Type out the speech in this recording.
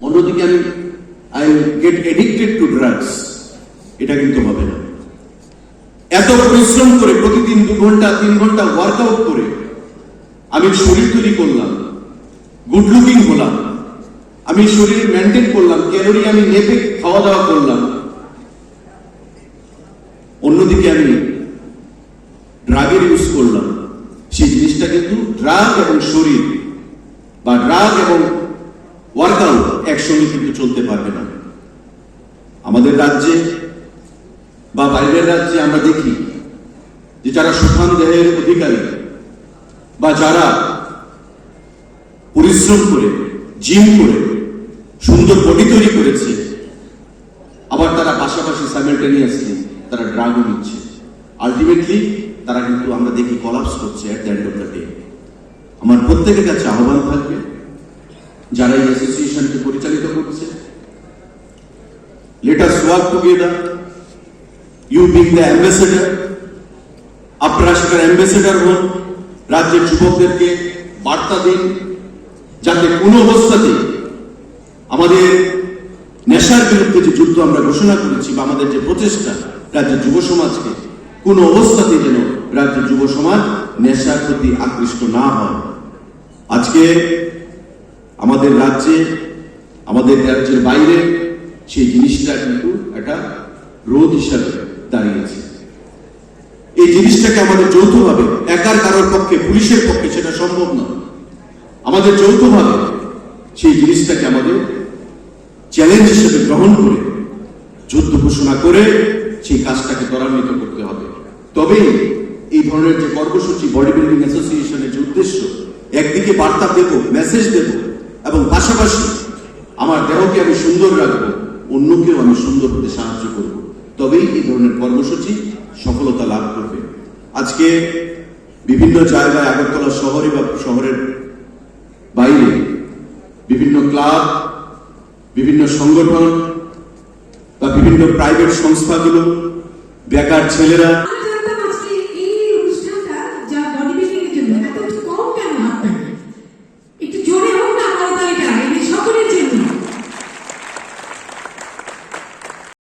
অন্যদিকে আমি এডিক্টেড এটা কিন্তু শরীর তৈরি করলাম গুড লুকিং হলাম, আমি শরীর মেনটেন করলাম ক্যালোরি আমি নেপে খাওয়া দাওয়া করলাম। অন্যদিকে আমি ড্রাগের ইউজ করলাম। জিনিসটা কিন্তু ড্রাগ এবং শরীর বা ড্রাগ এবং ওয়ার্কআউট একসঙ্গে কিন্তু চলতে পারবে না। আমাদের রাজ্যে বা বাইরের রাজ্যে আমরা দেখি যে যারা সুঠাম দেহের অধিকারী বা যারা পরিশ্রম করে, জিম করে, সুন্দর বডি তৈরি করেছে, আবার তারা পাশাপাশি সাইমেলটেনিয়াসলি তারা ড্রাগও নিচ্ছে। আলটিমেটলি তারা কিন্তু আমরা দেখি কলাপস করছে at the end of the day আমার প্রত্যেকের কাছে আহ্বান থাকবে, যারা এই অ্যাসোসিয়েশনকে পরিচালিত করছে। Let us work together you being the ambassador আপনারা সেটার অ্যাম্বাসেডার হন। রাজ্যের যুবকদেরকে বার্তা দিন, যাতে কোনো অবস্থাতে আমাদের নেশার বিরুদ্ধে যে যুদ্ধ আমরা ঘোষণা করেছি বা আমাদের যে প্রচেষ্টা রাজ্যের যুব সমাজকে কোনো অবস্থাতে যেন রাজ্যের যুব সমাজ নেশার প্রতি আকৃষ্ট না হয়। আজকে আমাদের রাজ্যে, আমাদের রাজ্যের বাইরে সেই জিনিসটা কিন্তু একটা রোধ হিসাবে দাঁড়িয়েছে। এই জিনিসটাকে আমাদের যৌথভাবে, একার কারোর পক্ষে, পুলিশের পক্ষে সেটা সম্ভব নয় আমাদের যৌথভাবে সেই জিনিসটাকে আমাদের চ্যালেঞ্জ হিসেবে গ্রহণ করে, যুদ্ধ ঘোষণা করে সেই কাজটাকে ত্বরান্বিত করতে হবে। তবেই এই ধরনের যে কর্মসূচি বডি বিল্ডিং অ্যাসোসিয়েশনের যে উদ্দেশ্য, একদিকে বার্তা দেব মেসেজ দেব, এবং পাশাপাশি আমার দেহকে আমি সুন্দর রাখব, অন্যকেও আমি সুন্দর হতে সাহায্য করব। তবেই এই ধরনের কর্মসূচি সফলতা লাভ করবে। আজকে বিভিন্ন জায়গায় আগরতলা শহরে বা শহরের বাইরে বিভিন্ন ক্লাব, বিভিন্ন সংগঠন বা বিভিন্ন প্রাইভেট সংস্থাগুলো, বেকার ছেলেরা